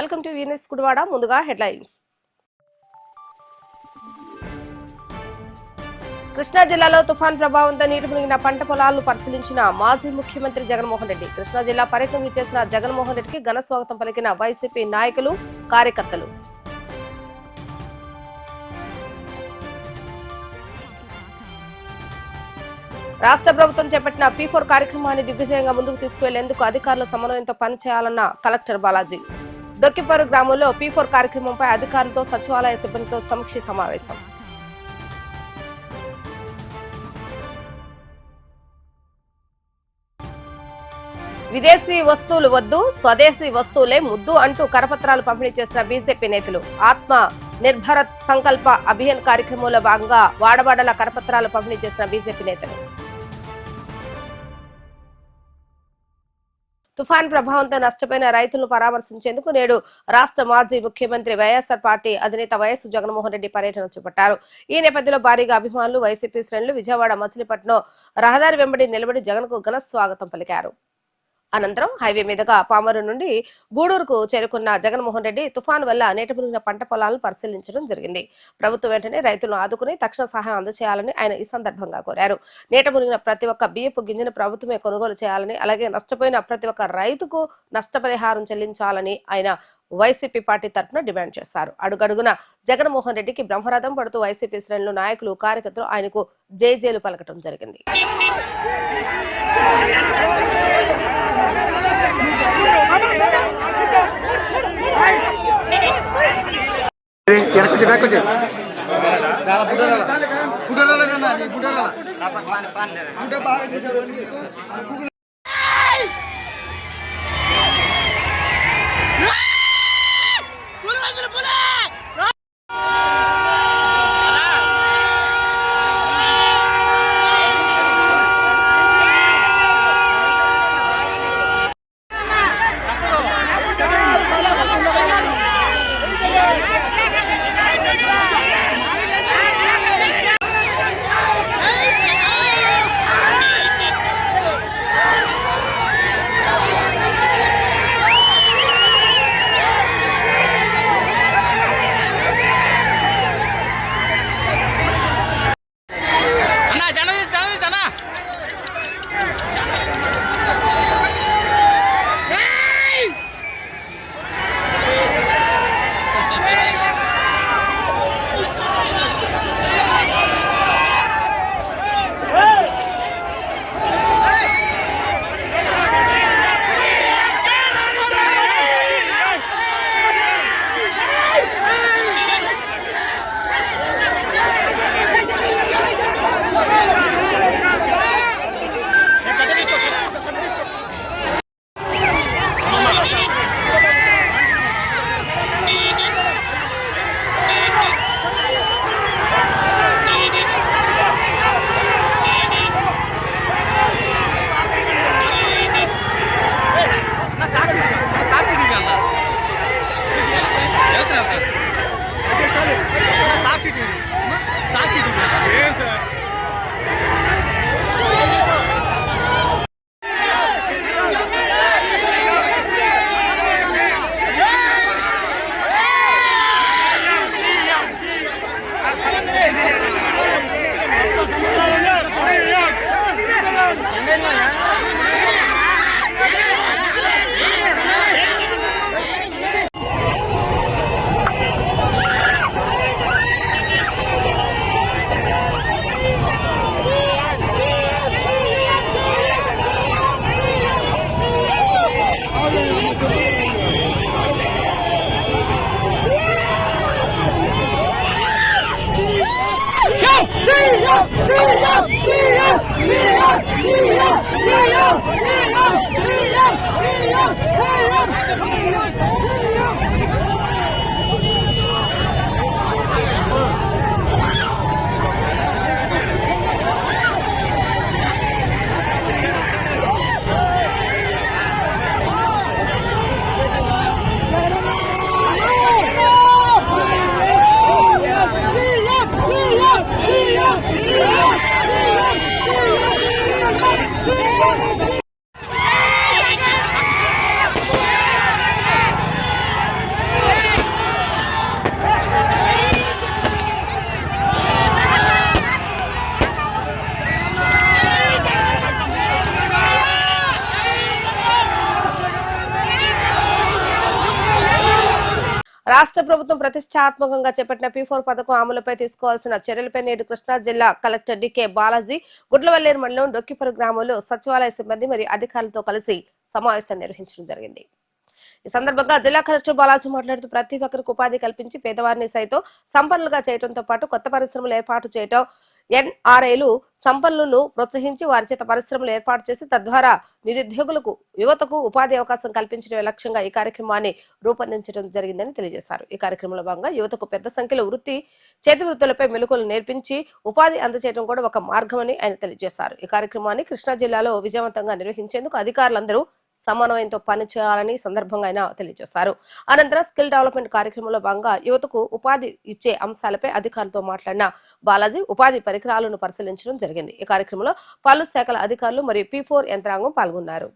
Welcome to Younis కుడివాడ ముందుగా headlines. Krishna జిల్లాలో తుఫాన్ ప్రభావంతో నీటి మునిగిన పంట పొలాలను పరిశీలించిన మాజీ ముఖ్యమంత్రి జగన్మోహన్ రెడ్డి. కృష్ణా జిల్లా పర్యటన చేసిన జగన్మోహన్ రెడ్డికి ఘన స్వాగతం పలికిన వైసీపీ నాయకులు కార్యకర్తలు. రాష్ట్ర ప్రభుత్వం చేపట్టిన పీ ఫోర్ కార్యక్రమాన్ని దిగ్విజయంగా ముందుకు తీసుకువెళ్ళేందుకు అధికారుల సమన్వయంతో పనిచేయాలన్న కలెక్టర్ బాలాజీ. డొక్కిపరు గ్రామంలో పీ ఫోర్ కార్యక్రమంపై అధికారులతో సచివాలయ సిబ్బందితో సమీక్ష సమావేశం. విదేశీ వస్తువులు వద్దు స్వదేశీ వస్తువులే ముద్దు అంటూ కరపత్రాలు పంపిణీ చేసిన బీజేపీ నేతలు. ఆత్మ నిర్భరత్ సంకల్ప అభియాన్ కార్యక్రమంలో భాగంగా వాడవాడల కరపత్రాలు పంపిణీ చేసిన బీజేపీ నేతలు. తుఫాన్ ప్రభావంతో నష్టపోయిన రైతులను పరామర్శించేందుకు నేడు రాష్ట్ర మాజీ ముఖ్యమంత్రి వైఎస్ఆర్ పార్టీ అధినేత వైఎస్ జగన్మోహన్ రెడ్డి పర్యటన చేపట్టారు. ఈ నేపథ్యంలో భారీగా అభిమానులు వైసీపీ శ్రేణులు విజయవాడ మచిలీపట్నం రహదారి వెంబడి నిలబడి జగన్కు ఘన స్వాగతం పలికారు. అనంతరం హైవే మీదుగా పామరు నుండి గూడూరుకు చేరుకున్న జగన్మోహన్ రెడ్డి తుఫాను వల్ల నేట మునిగిన పంట పొలాలను పరిశీలించడం జరిగింది. ప్రభుత్వం వెంటనే రైతులను ఆదుకుని తక్షణ సహాయం అందజేయాలని ఆయన ఈ సందర్భంగా కోరారు. నేట మునిగిన ప్రతి ఒక్క బియ్యపు గింజను ప్రభుత్వమే కొనుగోలు చేయాలని అలాగే నష్టపోయిన ప్రతి ఒక్క రైతుకు నష్టపరిహారం చెల్లించాలని ఆయన వైసీపీ పార్టీ తరఫున డిమాండ్ చేశారు. అడుగడుగున జగన్మోహన్ రెడ్డికి బ్రహ్మరథం పడుతూ వైసీపీ శ్రేణులు నాయకులు కార్యకర్తలు ఆయనకు జేజేలు పలకటం జరిగింది. ప్రభుత్వం ప్రతిష్టాత్మకంగా చేపట్టిన పీ ఫోర్ పథకం అమలుపై తీసుకోవాల్సిన చర్యలపై నేడు కృష్ణా జిల్లా కలెక్టర్ డికే బాలాజీ గుడ్లవల్లేరు మండలం డొక్కిపరు గ్రామంలో సచివాలయ సిబ్బంది మరియు అధికారులతో కలిసి సమావేశం నిర్వహించడం జరిగింది. ఈ సందర్భంగా జిల్లా కలెక్టర్ బాలాజీ మాట్లాడుతూ ప్రతి ఒక్కరికి ఉపాధి కల్పించి పేదవారిని సైతం సంపన్నులుగా చేయడంతో పాటు కొత్త పరిశ్రమలు ఏర్పాటు చేయడం ఎన్ఆర్ఐలు సంపన్నులను ప్రోత్సహించి వారి చేత పరిశ్రమలు ఏర్పాటు చేసి తద్వారా నిరుద్యోగులకు యువతకు ఉపాధి అవకాశం కల్పించడమే లక్ష్యంగా ఈ కార్యక్రమాన్ని రూపొందించడం జరిగిందని తెలియజేశారు. ఈ కార్యక్రమంలో భాగంగా యువతకు పెద్ద సంఖ్యలో వృత్తి చేతి వృత్తులపై మెలకువలు నేర్పించి ఉపాధి అందజేయడం కూడా ఒక మార్గమని ఆయన తెలియజేశారు. ఈ కార్యక్రమాన్ని కృష్ణా జిల్లాలో విజయవంతంగా నిర్వహించేందుకు అధికారులందరూ సమన్వయంతో పనిచేయాలని సందర్భంగా ఆయన తెలియజేశారు. అనంతరం స్కిల్ డెవలప్మెంట్ కార్యక్రమంలో భాగంగా యువతకు ఉపాధి ఇచ్చే అంశాలపై అధికారులతో మాట్లాడిన బాలాజీ ఉపాధి పరికరాలను పరిశీలించడం జరిగింది. ఈ కార్యక్రమంలో పలు శాఖల అధికారులు మరియు పీ ఫోర్ యంత్రాంగం పాల్గొన్నారు.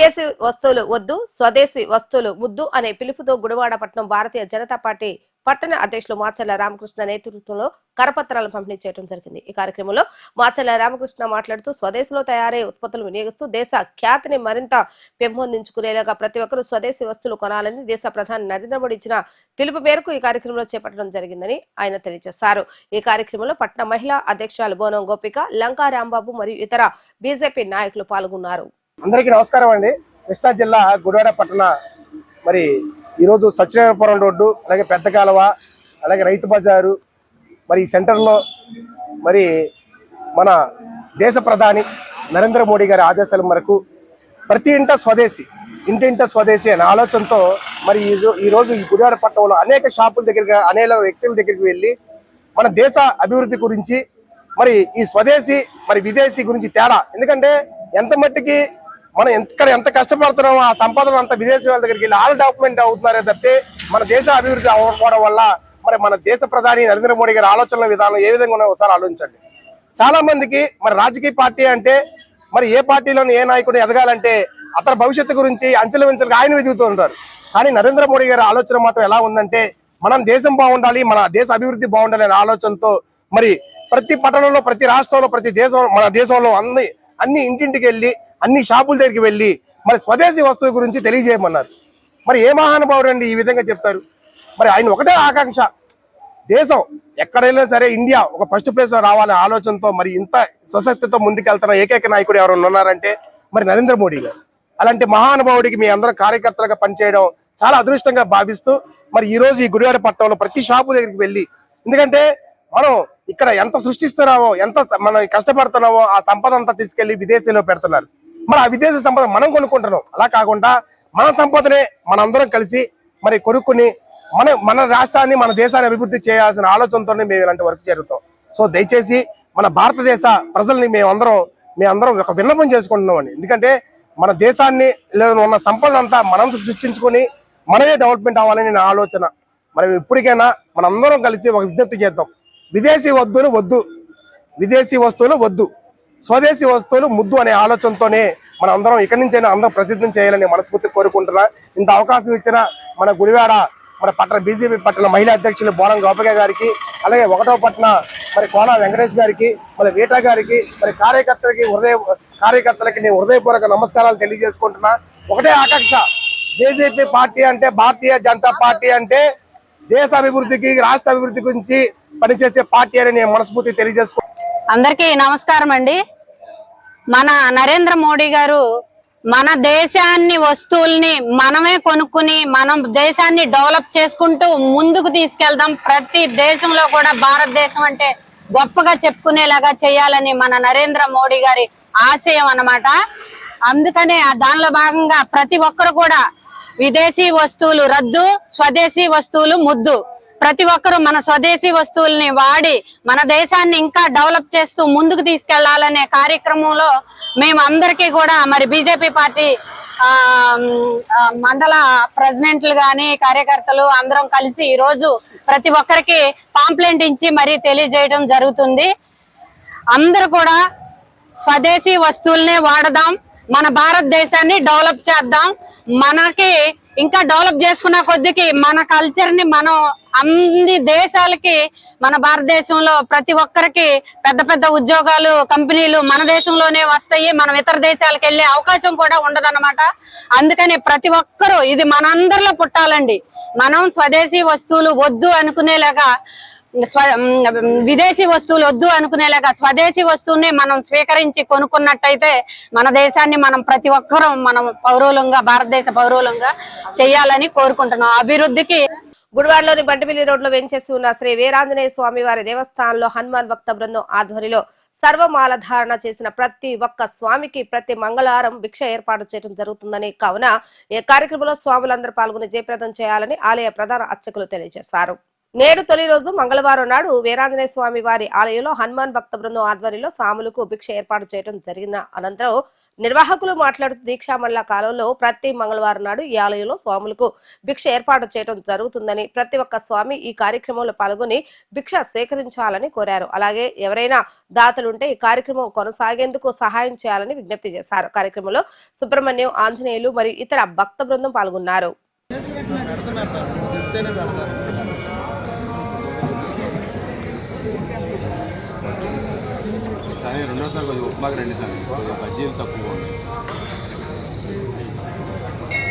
విదేశీ వస్తువులు వద్దు స్వదేశీ వస్తువులు ముద్దు అనే పిలుపుతో గుడివాడ పట్టణం భారతీయ జనతా పార్టీ పట్టణ అధ్యక్షులు మాచల్ల రామకృష్ణ నేతృత్వంలో కరపత్రాలను పంపిణీ చేయడం జరిగింది. ఈ కార్యక్రమంలో మాచల్ల రామకృష్ణ మాట్లాడుతూ స్వదేశంలో తయారయ్యే ఉత్పత్తులు వినియోగిస్తూ దేశ ఖ్యాతిని మరింత పెంపొందించుకునేలాగా ప్రతి ఒక్కరూ స్వదేశీ వస్తువులు కొనాలని దేశ ప్రధాని నరేంద్ర మోడీ ఇచ్చిన పిలుపు మేరకు ఈ కార్యక్రమంలో చేపట్టడం జరిగిందని ఆయన తెలియజేశారు. ఈ కార్యక్రమంలో పట్టణ మహిళా అధ్యక్షురాలు బోనం గోపిక లంకా రాంబాబు మరియు ఇతర బీజేపీ నాయకులు పాల్గొన్నారు. అందరికీ నమస్కారం అండి. కృష్ణా జిల్లా గుడివాడ పట్టణ. మరి ఈరోజు సత్యనారాయణపురం రోడ్డు అలాగే పెద్ద కాలువ అలాగే రైతు బజారు మరి ఈ సెంటర్లో మరి మన దేశ ప్రధాని నరేంద్ర మోడీ గారి ఆదేశాల మేరకు ప్రతి ఇంట స్వదేశీ ఇంటింట స్వదేశీ అనే ఆలోచనతో మరి ఈ ఈ గుడివాడ పట్టణంలో అనేక షాపుల దగ్గరికి అనేక వ్యక్తుల దగ్గరికి వెళ్ళి మన దేశ అభివృద్ధి గురించి మరి ఈ స్వదేశీ మరి విదేశీ గురించి తేడా. ఎందుకంటే ఎంత మట్టికి మనం ఎంత ఇక్కడ ఎంత కష్టపడుతున్నామో ఆ సంపాదన అంతా విదేశీ వాళ్ళ దగ్గరికి వెళ్ళి ఆల్ డాక్యుమెంట్ అవుతున్నారే తప్పితే మన దేశ అభివృద్ధి అవ్వకపోవడం వల్ల మరి మన దేశ ప్రధాని నరేంద్ర మోడీ గారి ఆలోచనల విధానం ఏ విధంగా ఉన్నాయో ఒకసారి ఆలోచించండి. చాలా మందికి మరి రాజకీయ పార్టీ అంటే మరి ఏ పార్టీలోని ఏ నాయకుడు ఎదగాలంటే అతని భవిష్యత్తు గురించి అంచెలు వెంచెలుగా ఆయన వెతుకుతూ ఉంటారు. కానీ నరేంద్ర మోడీ గారి ఆలోచన మాత్రం ఎలా ఉందంటే మనం దేశం బాగుండాలి మన దేశ అభివృద్ధి బాగుండాలి అనే ఆలోచనతో మరి ప్రతి పట్టణంలో ప్రతి రాష్ట్రంలో ప్రతి దేశం మన దేశంలో అన్ని అన్ని ఇంటింటికి వెళ్ళి అన్ని షాపుల దగ్గరికి వెళ్ళి మరి స్వదేశీ వస్తువు గురించి తెలియజేయమన్నారు. మరి ఏ మహానుభావుడు అండి ఈ విధంగా చెప్తారు? మరి ఆయన ఒకటే ఆకాంక్ష. దేశం ఎక్కడైనా సరే ఇండియా ఒక ఫస్ట్ ప్లేస్లో రావాలనే ఆలోచనతో మరి ఇంత స్వశక్తితో ముందుకెళ్తున్న ఏకైక నాయకుడు ఎవరైనా ఉన్నారంటే మరి నరేంద్ర మోడీ గారు. అలాంటి మహానుభావుడికి మీ అందరం కార్యకర్తలుగా పనిచేయడం చాలా అదృష్టంగా భావిస్తూ మరి ఈ రోజు ఈ గుడివాడ పట్టణంలో ప్రతి షాపు దగ్గరికి వెళ్ళి ఎందుకంటే మనం ఇక్కడ ఎంత సృష్టిస్తున్నామో ఎంత మనం కష్టపడుతున్నామో ఆ సంపద అంతా తీసుకెళ్ళి విదేశీలో పెడుతున్నారు. మరి ఆ విదేశీ సంపద మనం కొనుక్కుంటున్నాం. అలా కాకుండా మన సంపదనే మనందరం కలిసి మరి కొనుక్కుని మన మన రాష్ట్రాన్ని మన దేశాన్ని అభివృద్ధి చేయాల్సిన ఆలోచనతోనే మేము ఇలాంటి వర్క్ జరుగుతాం సో దయచేసి మన భారతదేశ ప్రజల్ని మేమందరం మేమందరం ఒక విన్నపం చేసుకుంటున్నామండి. ఎందుకంటే మన దేశాన్ని లేదా ఉన్న సంపదంతా మనం సృష్టించుకొని మనమే డెవలప్మెంట్ అవ్వాలని నా ఆలోచన. మరి ఇప్పటికైనా మనందరం కలిసి ఒక విజ్ఞప్తి చేద్దాం. విదేశీ వద్దులు వద్దు. విదేశీ వస్తువులు వద్దు. స్వదేశీ వస్తువులు ముద్దు అనే ఆలోచనతోనే మన అందరం ఇక్కడి నుంచైనా అందరం ప్రతిజ్ఞ చేయాలని మనస్ఫూర్తి కోరుకుంటున్నా. ఇంత అవకాశం ఇచ్చిన మన గుడివాడ మన పట్టణ బీజేపీ పట్టణ మహిళా అధ్యక్షులు బోనం గోపయ్య గారికి అలాగే ఒకటో పట్టణ మరి కోన వెంకటేష్ గారికి మరి వీటా గారికి మరి కార్యకర్తలకి హృదయ కార్యకర్తలకి నేను హృదయపూర్వక నమస్కారాలు తెలియజేసుకుంటున్నా. ఒకటే ఆకాంక్ష బీజేపీ పార్టీ అంటే భారతీయ జనతా పార్టీ అంటే దేశ అభివృద్ధికి రాష్ట్ర అభివృద్ధి గురించి పనిచేసే పార్టీ అని నేను మనస్ఫూర్తి తెలియజేసుకుంటున్నాను అందరికీ నమస్కారం అండి. మన నరేంద్ర మోడీ గారు మన దేశాన్ని వస్తువుల్ని మనమే కొనుక్కుని మనం దేశాన్ని డెవలప్ చేసుకుంటూ ముందుకు తీసుకెళ్దాం. ప్రతి దేశంలో కూడా భారతదేశం అంటే గొప్పగా చెప్పుకునేలాగా చేయాలని మన నరేంద్ర మోడీ గారి ఆశయం అన్నమాట. అందుకనే దానిలో భాగంగా ప్రతి ఒక్కరు కూడా విదేశీ వస్తువులు రద్దు స్వదేశీ వస్తువులు ముద్దు. ప్రతి ఒక్కరూ మన స్వదేశీ వస్తువుల్ని వాడి మన దేశాన్ని ఇంకా డెవలప్ చేస్తూ ముందుకు తీసుకెళ్ళాలనే కార్యక్రమంలో మేము అందరికీ కూడా మరి బీజేపీ పార్టీ మండల ప్రెసిడెంట్లు గాని కార్యకర్తలు అందరం కలిసి ఈ రోజు ప్రతి ఒక్కరికి పాంప్లెంట్ ఇచ్చి మరీ తెలియజేయడం జరుగుతుంది. అందరూ కూడా స్వదేశీ వస్తువులనే వాడదాం మన భారతదేశాన్ని డెవలప్ చేద్దాం. మనకి ఇంకా డెవలప్ చేసుకున్న కొద్దికి మన కల్చర్ని మనం అన్ని దేశాలకి మన భారతదేశంలో ప్రతి ఒక్కరికి పెద్ద పెద్ద ఉద్యోగాలు కంపెనీలు మన దేశంలోనే వస్తాయి. మనం ఇతర దేశాలకు వెళ్ళే అవకాశం కూడా ఉండదన్నమాట. అందుకని ప్రతి ఒక్కరూ ఇది మనందరిలో పుట్టాలండి. మనం స్వదేశీ వస్తువులు వద్దు అనుకునేలాగా విదేశీ వస్తువులు వద్దు అనుకునేలాగా స్వదేశీ వస్తువుని మనం స్వీకరించి కొనుక్కున్నట్టయితే మన దేశాన్ని మనం ప్రతి ఒక్కరూ మనం పౌరులంగా భారతదేశ పౌరులంగా చేయాలని కోరుకుంటున్నాం. అభివృద్ధికి గుడివాడలోని బంటిమిల్లి రోడ్లో వెంచేసి ఉన్న శ్రీ వీరాంజనేయ స్వామి వారి దేవస్థానంలో హనుమాన్ భక్త బృందం ఆధ్వర్యంలో సర్వమాల ధారణ చేసిన ప్రతి ఒక్క స్వామికి ప్రతి మంగళవారం భిక్ష ఏర్పాటు చేయడం జరుగుతుందని కావున ఈ కార్యక్రమంలో స్వాములందరూ పాల్గొని జయప్రదం చేయాలని ఆలయ ప్రధాన అర్చకులు తెలియజేశారు. నేడు తొలి రోజు మంగళవారం నాడు వీరాంజనేయ స్వామి వారి ఆలయంలో హనుమాన్ భక్త బృందం ఆధ్వర్యంలో స్వాములకు భిక్ష ఏర్పాటు చేయడం జరిగిన అనంతరం నిర్వాహకులు మాట్లాడుతూ దీక్షామల్ల కాలంలో ప్రతి మంగళవారం నాడు ఈ ఆలయంలో స్వాములకు భిక్ష ఏర్పాటు చేయడం జరుగుతుందని ప్రతి ఒక్క స్వామి ఈ కార్యక్రమంలో పాల్గొని భిక్ష సేకరించాలని కోరారు. అలాగే ఎవరైనా దాతలుంటే ఈ కార్యక్రమం కొనసాగేందుకు సహాయం చేయాలని విజ్ఞప్తి చేశారు. కార్యక్రమంలో సుబ్రహ్మణ్యం ఆంజనేయులు మరియు ఇతర భక్త బృందం పాల్గొన్నారు. రెండోసారి కొంచెం ఉప్మాకి రండి సార్. కొంచెం బజ్జీలు తక్కువ ఉన్నాయి.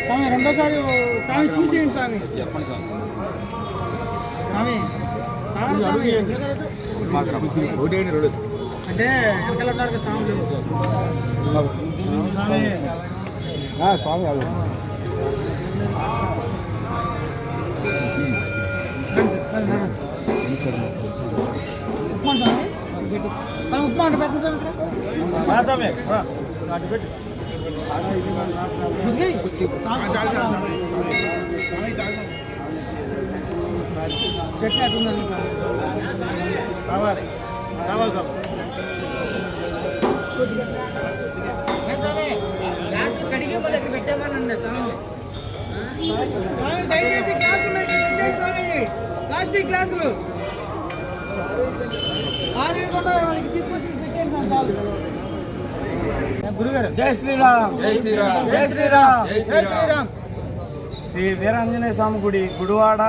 స్వామి రెండోసారి స్వామి చూసేయండి స్వామి. చెప్పండి సార్. స్వామి అంటే వెనకాల ఉన్నారు కదా స్వామి. స్వామి స్వామి ఉప్మా అంటే పెట్టండి స్వామి ఇక్కడ. దుర్గయ్, స్వామి, చట్నీ అట్లున్నది పెట్టామనండి స్వామి స్వామి. దయచేసి గ్లాసులు ప్లాస్టిక్ గ్లాసులు. గురుగారు. జై శ్రీరామ్. జై శ్రీరామ్. జై శ్రీరామ్. జై శ్రీరామ్. శ్రీ వీరాంజనేయ స్వామి గుడి గుడివాడ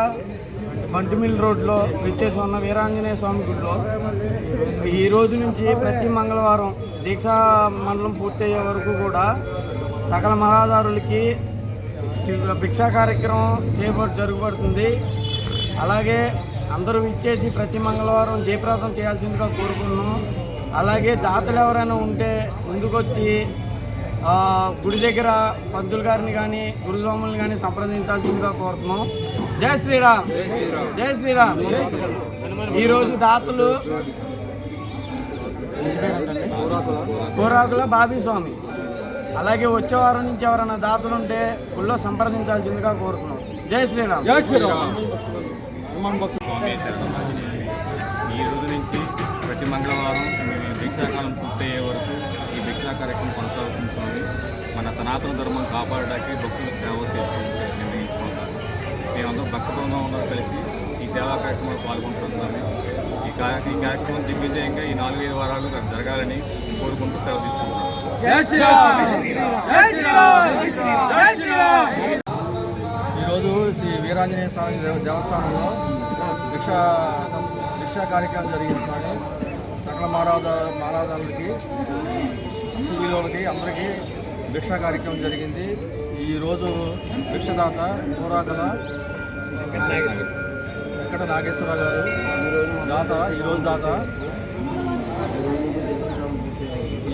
బంటిమిల్ రోడ్లో విచ్చేసి ఉన్న వీరాంజనేయ స్వామి గుడిలో. ఈ రోజు నుంచి ప్రతి మంగళవారం దీక్షా మండలం పూర్తయ్యే వరకు కూడా సకల మహాదారులకి భిక్షా కార్యక్రమం చేయబడి జరుగుబడుతుంది అలాగే అందరూ ఇచ్చేసి ప్రతి మంగళవారం జయప్రదం చేయాల్సిందిగా కోరుకున్నాం అలాగే దాతలు ఎవరైనా ఉంటే ముందుకొచ్చి గుడి దగ్గర పంతులు గారిని కానీ గురుస్వాములను కానీ సంప్రదించాల్సిందిగా కోరుతున్నాం. జై శ్రీరామ్. జై శ్రీరామ్. ఈరోజు దాతలు కోరాకుల బాబీ స్వామి. అలాగే వచ్చే వారం నుంచి ఎవరైనా దాతలు ఉంటే గుళ్ళో సంప్రదించాల్సిందిగా కోరుతున్నాం. జై శ్రీరామ్. జై శ్రీరామ్. ఈ రోజు నుంచి ప్రతి మంగళవారం మేము భిక్షాకాలం పూర్తయ్యే వరకు ఈ భిక్షా కార్యక్రమం కొనసాగుతుంది మన సనాతన ధర్మం కాపాడడానికి భక్తులు సేవ చేసుకుంటే నిర్ణయించుకుంటారు. మేమందరం భక్త బృందం అందరూ కలిసి ఈ సేవా కార్యక్రమంలో పాల్గొంటున్నాము ఈ కార్య ఈ కార్యక్రమం దిగ్విజయంగా ఈ నాలుగైదు వారాలు జరగాలని కోరుకుంటూ సేవ తీసుకుంటున్నాం ఈరోజు శ్రీ వీరాంజనేయ స్వామి దేవ- దేవస్థానంలో భిక్ష దీక్షా కార్యక్రమం జరిగింది స్వామి సకల మహారాజ మహారాజాలకి సివిలోలకి అందరికీ భిక్ష కార్యక్రమం జరిగింది. ఈరోజు భిక్షదాత పోరాకల వెంకట నాగేశ్వర గారు దాత ఈరోజు దాత.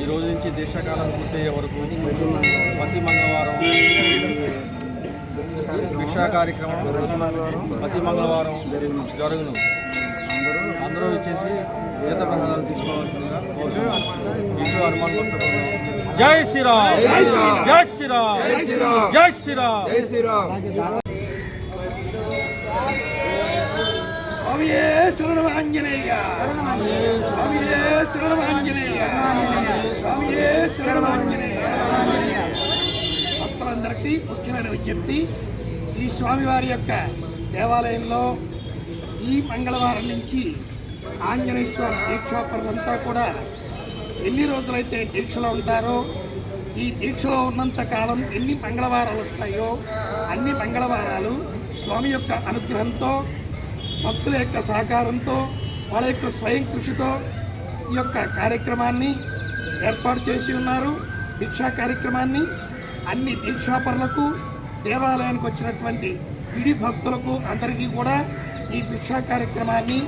ఈ రోజు నుంచి దీక్షాకాలం పూర్తయ్యే వరకు ప్రతి మంగళవారం భిక్షా కార్యక్రమం ప్రతి మంగళవారం జరుగును. అందరూ వచ్చేసి ఈత ప్రసాదాలు తీసుకోవాల్సిందిగా. ఇటు హనుమాన్ భక్త బృందం. జై శ్రీరామ్! జై శ్రీరామ్! జై శ్రీరామ్! స్వామియే శరణం ఆంజనేయ స్వామియే శరణం ఆంజనేయ స్వామియే శరణం ఆంజనేయ భక్తులందరికీ ముఖ్యమైన విజ్ఞప్తి ఈ స్వామివారి యొక్క దేవాలయంలో ఈ మంగళవారం నుంచి ఆంజనేయ స్వామి దీక్షోపరులంతా కూడా ఎన్ని రోజులైతే దీక్షలో ఉంటారో ఈ దీక్షలో ఉన్నంత కాలం ఎన్ని మంగళవారాలు వస్తాయో అన్ని మంగళవారాలు స్వామి యొక్క అనుగ్రహంతో భక్తుల యొక్క సహకారంతో వాళ్ళ యొక్క స్వయం కృషితో ఈ యొక్క కార్యక్రమాన్ని ఏర్పాటు చేసి ఉన్నారు. దీక్షా కార్యక్రమాన్ని అన్ని దీక్షాపరులకు దేవాలయానికి వచ్చినటువంటి విడి భక్తులకు అందరికీ కూడా ఈ భిక్షా కార్యక్రమాన్ని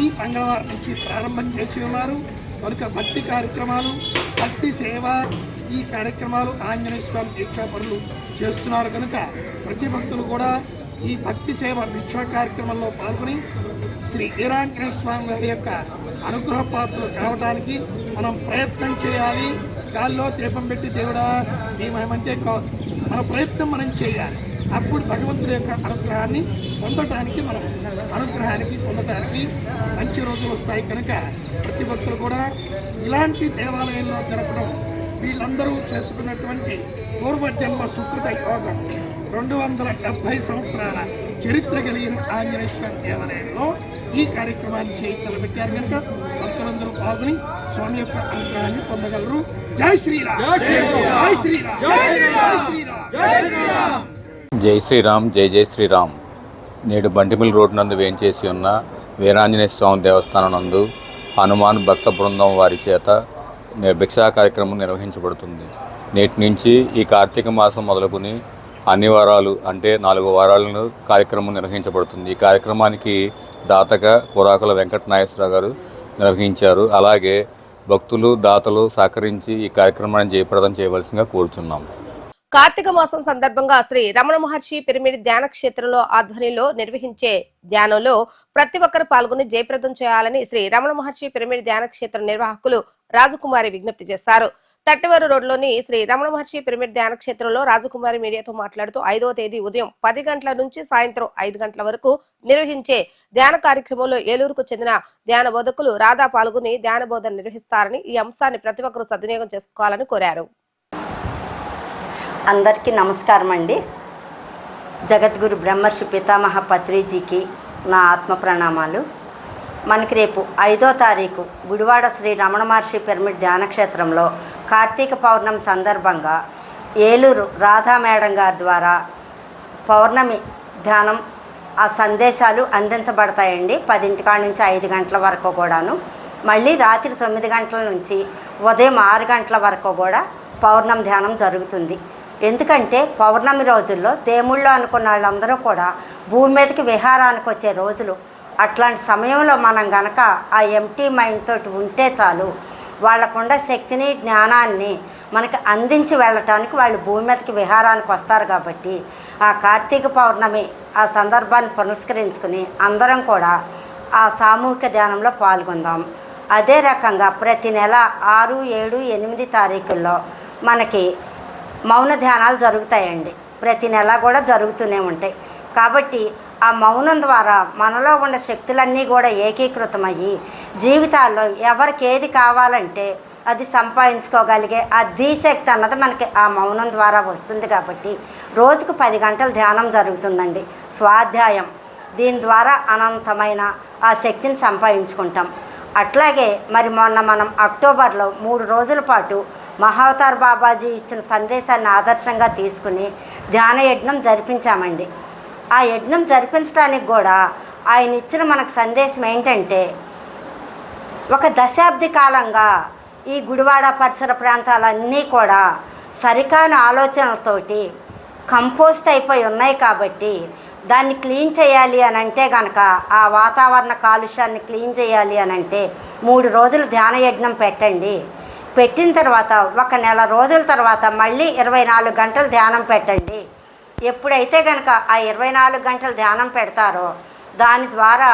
ఈ మంగళవారం నుంచి ప్రారంభం చేసి ఉన్నారు. కనుక భక్తి కార్యక్రమాలు భక్తి సేవ ఈ కార్యక్రమాలు ఆంజనేయ స్వామి దీక్షాపరులు చేస్తున్నారు కనుక ప్రతి భక్తులు కూడా ఈ భక్తి సేవ భిక్షా కార్యక్రమంలో పాల్గొని శ్రీ వీరాంజనేయ స్వామి గారి యొక్క అనుగ్రహ పాత్రలు కావడానికి మనం ప్రయత్నం చేయాలి. కాల్లో దీపం పెట్టి దేవుడా నీ మహిమంటే కాదు మన ప్రయత్నం మనం చేయాలి. అప్పుడు భగవంతుడి యొక్క అనుగ్రహాన్ని పొందటానికి మనం అనుగ్రహానికి పొందటానికి మంచి రోజులు వస్తాయి కనుక ప్రతి భక్తులు కూడా ఇలాంటి దేవాలయంలో జరపడం వీళ్ళందరూ చేసుకున్నటువంటి పూర్వజన్మ సుకృత యోగం. రెండు వందల డెబ్బై సంవత్సరాల చరిత్ర కలిగిన ఆంజనేయ స్వామి దేవాలయంలో ఈ కార్యక్రమాన్ని చేయి తలపెట్టారు కనుక భక్తులందరూ పాల్గొని స్వామి యొక్క అనుగ్రహాన్ని పొందగలరు. జై శ్రీరామ్. జై శ్రీరామ్. జై శ్రీరామ్. జై శ్రీరామ్. జై శ్రీరామ్. జై జై శ్రీరామ్ నేడు బంటిమిల్ రోడ్ నందు వేంచేసి ఉన్న వీరాంజనేయ స్వామి దేవస్థానం నందు హనుమాన్ భక్త బృందం వారి చేత భిక్షా కార్యక్రమం నిర్వహించబడుతుంది. నేటి నుంచి ఈ కార్తీక మాసం మొదలుకొని అన్ని వారాలు అంటే నాలుగు వారాలను కార్యక్రమం నిర్వహించబడుతుంది. ఈ కార్యక్రమానికి దాతగా కురాకుల వెంకట నాగేశ్వరరావు గారు నిర్వహించారు. అలాగే భక్తులు దాతలు సహకరించి ఈ కార్యక్రమాన్ని జయప్రదం చేయవలసిందిగా కోరుతున్నాం కార్తీక మాసం సందర్భంగా శ్రీ రమణ మహర్షి పిరమిడ్ ధ్యాన క్షేత్రంలో ఆధ్వర్యంలో నిర్వహించే ధ్యానంలో ప్రతి ఒక్కరు పాల్గొని జయప్రదం చేయాలని శ్రీ రమణ మహర్షి పిరమిడ్ ధ్యాన క్షేత్ర నిర్వాహకులు రాజకుమారి విజ్ఞప్తి చేశారు. తట్టివారు రోడ్లోని శ్రీ రమణ మహర్షి పిరమిడ్ ధ్యాన క్షేత్రంలో రాజకుమారి మీడియాతో మాట్లాడుతూ ఐదవ తేదీ ఉదయం పది గంటల నుంచి సాయంత్రం ఐదు గంటల వరకు నిర్వహించే ధ్యాన కార్యక్రమంలో ఏలూరుకు చెందిన ధ్యాన బోధకులు రాధా పాల్గొని ధ్యాన బోధన నిర్వహిస్తారని ఈ అంశాన్ని ప్రతి ఒక్కరూ సద్వినియోగం చేసుకోవాలని కోరారు. అందరికీ నమస్కారం అండి. జగద్గురు బ్రహ్మర్షి పితామహ పత్రిజీకి నా ఆత్మ ప్రణామాలు. మనకి రేపు ఐదో తారీఖు గుడివాడ శ్రీ రమణ మహర్షి పిరమిడ్ ధ్యానక్షేత్రంలో కార్తీక పౌర్ణమి సందర్భంగా ఏలూరు రాధా మేడం గారి ద్వారా పౌర్ణమి ధ్యానం ఆ సందేశాలు అందించబడతాయండి. పదింటి కాడ నుంచి ఐదు గంటల వరకు కూడాను. మళ్ళీ రాత్రి తొమ్మిది గంటల నుంచి ఉదయం ఆరు గంటల వరకు కూడా పౌర్ణమి ధ్యానం జరుగుతుంది. ఎందుకంటే పౌర్ణమి రోజుల్లో దేవుళ్ళు అనుకున్న వాళ్ళందరూ కూడా భూమి మీదకి విహారానికి వచ్చే రోజులు అట్లాంటి సమయంలో మనం గనక ఆ ఎంటీ మైండ్ తోటి ఉంటే చాలు వాళ్ళకుండ శక్తిని జ్ఞానాన్ని మనకి అందించి వెళ్ళటానికి వాళ్ళు భూమి మీదకి విహారానికి వస్తారు కాబట్టి ఆ కార్తీక పౌర్ణమి ఆ సందర్భాన్ని పురస్కరించుకుని అందరం కూడా ఆ సామూహిక ధ్యానంలో పాల్గొందాం. అదే రకంగా ప్రతి నెల ఆరు ఏడు ఎనిమిది తారీఖుల్లో మనకి మౌన ధ్యానాలు జరుగుతాయండి. ప్రతి నెల కూడా జరుగుతూనే ఉంటాయి. కాబట్టి ఆ మౌనం ద్వారా మనలో ఉన్న శక్తులన్నీ కూడా ఏకీకృతమయ్యి జీవితాల్లో ఎవరికి ఏది కావాలంటే అది సంపాదించుకోగలిగే ఆ ధీశక్తి అన్నది మనకి ఆ మౌనం ద్వారా వస్తుంది కాబట్టి రోజుకు పది గంటలు ధ్యానం జరుగుతుందండి. స్వాధ్యాయం. దీని ద్వారా అనంతమైన ఆ శక్తిని సంపాదించుకుంటాం. అట్లాగే మరి మొన్న మనం అక్టోబర్లో మూడు రోజుల పాటు మహావతార్ బాబాజీ ఇచ్చిన సందేశాన్ని ఆదర్శంగా తీసుకుని ధ్యాన యజ్ఞం జరిపించామండి. ఆ యజ్ఞం జరిపించడానికి కూడా ఆయన ఇచ్చిన మనకు సందేశం ఏంటంటే ఒక దశాబ్ది కాలంగా ఈ గుడివాడ పరిసర ప్రాంతాలన్నీ కూడా సరికాని ఆలోచనలతోటి కంపోస్ట్ అయిపోయి ఉన్నాయి కాబట్టి దాన్ని క్లీన్ చేయాలి అని అంటే కనుక ఆ వాతావరణ కాలుష్యాన్ని క్లీన్ చేయాలి అని అంటే మూడు రోజులు ధ్యాన యజ్ఞం పెట్టండి. పెట్టిన తర్వాత ఒక నెల రోజుల తర్వాత మళ్ళీ ఇరవై నాలుగు గంటలు ధ్యానం పెట్టండి. ఎప్పుడైతే కనుక ఆ ఇరవై నాలుగు గంటలు ధ్యానం పెడతారో దాని ద్వారా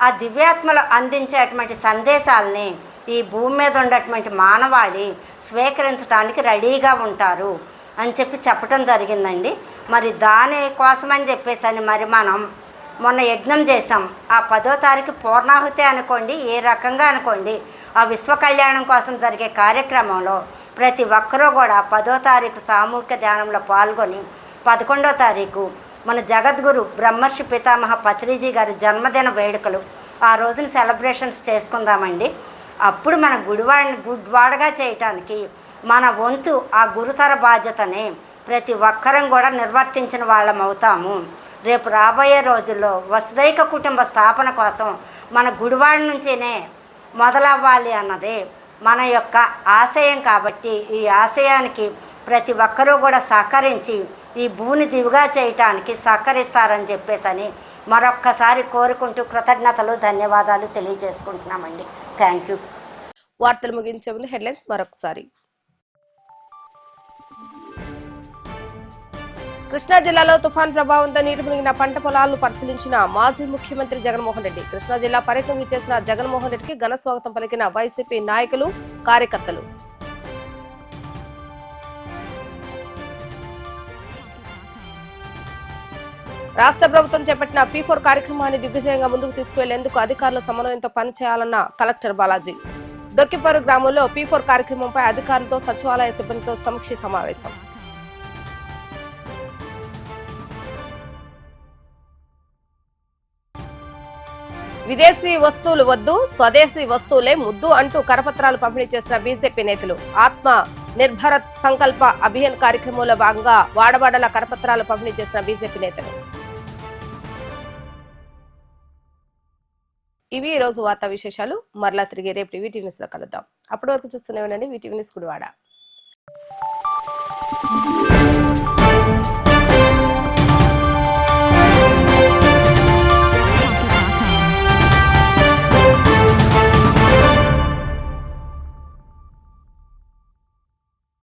ఆ దివ్యాత్మలు అందించేటువంటి సందేశాలని ఈ భూమి మీద ఉన్నటువంటి మానవాళి స్వీకరించడానికి రెడీగా ఉంటారు అని చెప్పి చెప్పడం జరిగిందండి. మరి దాని కోసమని చెప్పేసి అని మరి మనం మొన్న యజ్ఞం చేసాం ఆ పదో తారీఖు పూర్ణాహుతి అనుకోండి ఏ రకంగా అనుకోండి ఆ విశ్వ కళ్యాణం కోసం జరిగే కార్యక్రమంలో ప్రతి ఒక్కరూ కూడా పదో తారీఖు సామూహిక ధ్యానంలో పాల్గొని పదకొండో తారీఖు మన జగద్గురు బ్రహ్మర్షి పితామహ పత్రిజీ గారి జన్మదిన వేడుకలు ఆ రోజున సెలబ్రేషన్స్ చేసుకుందామండి. అప్పుడు మన గుడివాడిని గుడ్వాడగా చేయటానికి మన వంతు ఆ గురుతర బాధ్యతని ప్రతి ఒక్కరం కూడా నిర్వర్తించిన వాళ్ళం అవుతాము. రేపు రాబోయే రోజుల్లో వసుదైక కుటుంబ స్థాపన కోసం మన గుడివాడ నుంచేనే మొదలవ్వాలి అన్నదే మన యొక్క ఆశయం కాబట్టి ఈ ఆశయానికి ప్రతి ఒక్కరూ కూడా సహకరించి ఈ భూమిని దివిగా చేయటానికి సహకరిస్తారని చెప్పేసి మరొక్కసారి కోరుకుంటూ కృతజ్ఞతలు ధన్యవాదాలు తెలియజేసుకుంటున్నామండి. థ్యాంక్ యూ వార్తలు ముగించే ముందు హెడ్లైన్స్ మరొకసారి. కృష్ణా జిల్లాలో తుఫాన్ ప్రభావంతో నీటి మునిగిన పంట పొలాలను పరిశీలించిన మాజీ ముఖ్యమంత్రి జగన్మోహన్ రెడ్డి. కృష్ణా జిల్లా పర్యటన చేసిన జగన్మోహన్ రెడ్డికి ఘన స్వాగతం పలికిన వైసీపీ నాయకులు కార్యకర్తలు. రాష్ట్ర ప్రభుత్వం చేపట్టిన పీ ఫోర్ కార్యక్రమాన్ని దిగ్విజయంగా ముందుకు తీసుకువెళ్ళేందుకు అధికారుల సమన్వయంతో పనిచేయాలన్న కలెక్టర్ బాలాజీ. డొక్కిపరు గ్రామంలో పీ ఫోర్ కార్యక్రమంపై అధికారులతో సచివాలయ సిబ్బందితో సమీక్ష సమావేశం. విదేశీ వస్తువులు వద్దు స్వదేశీ వస్తువులే ముద్దు అంటూ కరపత్రాలు పంపిణీ చేసిన బీజేపీ నేతలు. ఆత్మ నిర్భరత్ సంకల్ప అభియాన్ కార్యక్రమంలో భాగంగా వాడవాడల కరపత్రాలు పంపిణీ చేసిన బీజేపీ నేతలు. ఇవి ఈ రోజు వార్తా విశేషాలు. మరలా తిరిగి రేపు టీవీ న్యూస్లో కలుద్దాం. అప్పటి వరకు చూస్తూనే ఉండండి. VTV news Gudivada.